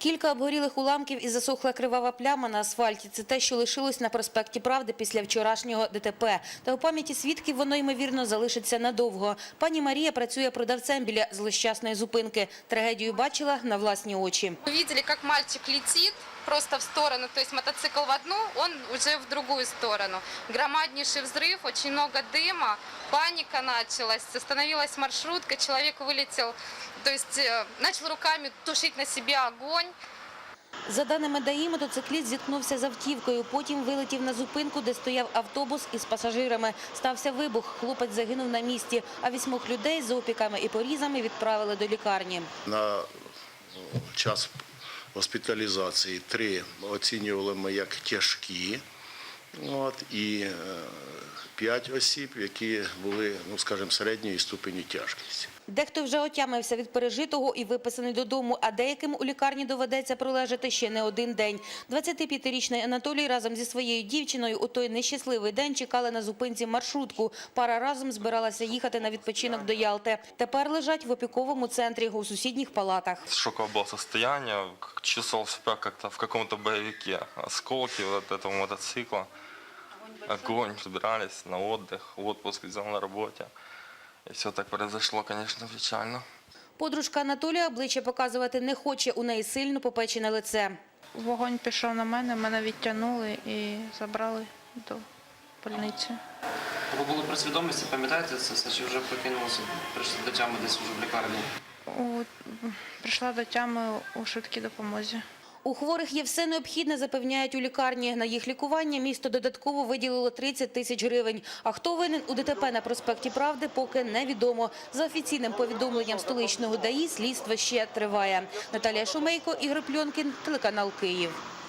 Кілька обгорілих уламків і засохла кривава пляма на асфальті. Це те, що лишилось на проспекті Правди після вчорашнього ДТП. Та у пам'яті свідків воно, ймовірно, залишиться надовго. Пані Марія працює продавцем біля злощасної зупинки. Трагедію бачила на власні очі. Увидели, как мальчик летит просто в сторону, то есть мотоцикл в одну, он уже в другую сторону. Громаднейший взрыв, очень много дыма, паника началась, остановилась маршрутка, человек вылетел, то есть э, начал руками тушить на себе огонь. За даними ДАІ, мотоцикліст зіткнувся з автівкою. Потім вилетів на зупинку, де стояв автобус із пасажирами. Стався вибух. Хлопець загинув на місці, а вісьмох людей з опіками і порізами відправили до лікарні. На е, час госпіталізації три оцінювали ми як тяжкі. От, і п'ять осіб, які були, ну скажімо, середньої ступені тяжкості. Дехто вже отямився від пережитого і виписаний додому, а деяким у лікарні доведеться пролежати ще не один день. 25-річний Анатолій разом зі своєю дівчиною у той нещасливий день чекали на зупинці маршрутку. Пара разом збиралася їхати на відпочинок до Ялти. Тепер лежать в опіковому центрі у сусідніх палатах. шоковое было состояние, как чувствовал себя как-то в каком-то боевике. Осколки вот этого мотоцикла, огонь, собирались на отдых, в отпуск взял на работе. И все так произошло, конечно, печально. Подружка Анатолія обличчя показувати не хоче, у неї сильно попечене лице. Вогонь пішов на мене, мене відтягнули і забрали до больниці. Ви були при свідомості, пам'ятаєте це все, чи вже прокинулося, прийшли до тями десь вже в лікарні? У, прийшла до тями у швидкій допомозі. У хворих є все необхідне, запевняють у лікарні. На їх лікування місто додатково виділило 30 тисяч гривень. А хто винен у ДТП на проспекті Правди, поки невідомо. За офіційним повідомленням столичного ДАІ слідство ще триває. Наталія Шумейко, Ігор Пльонкін, телеканал Київ.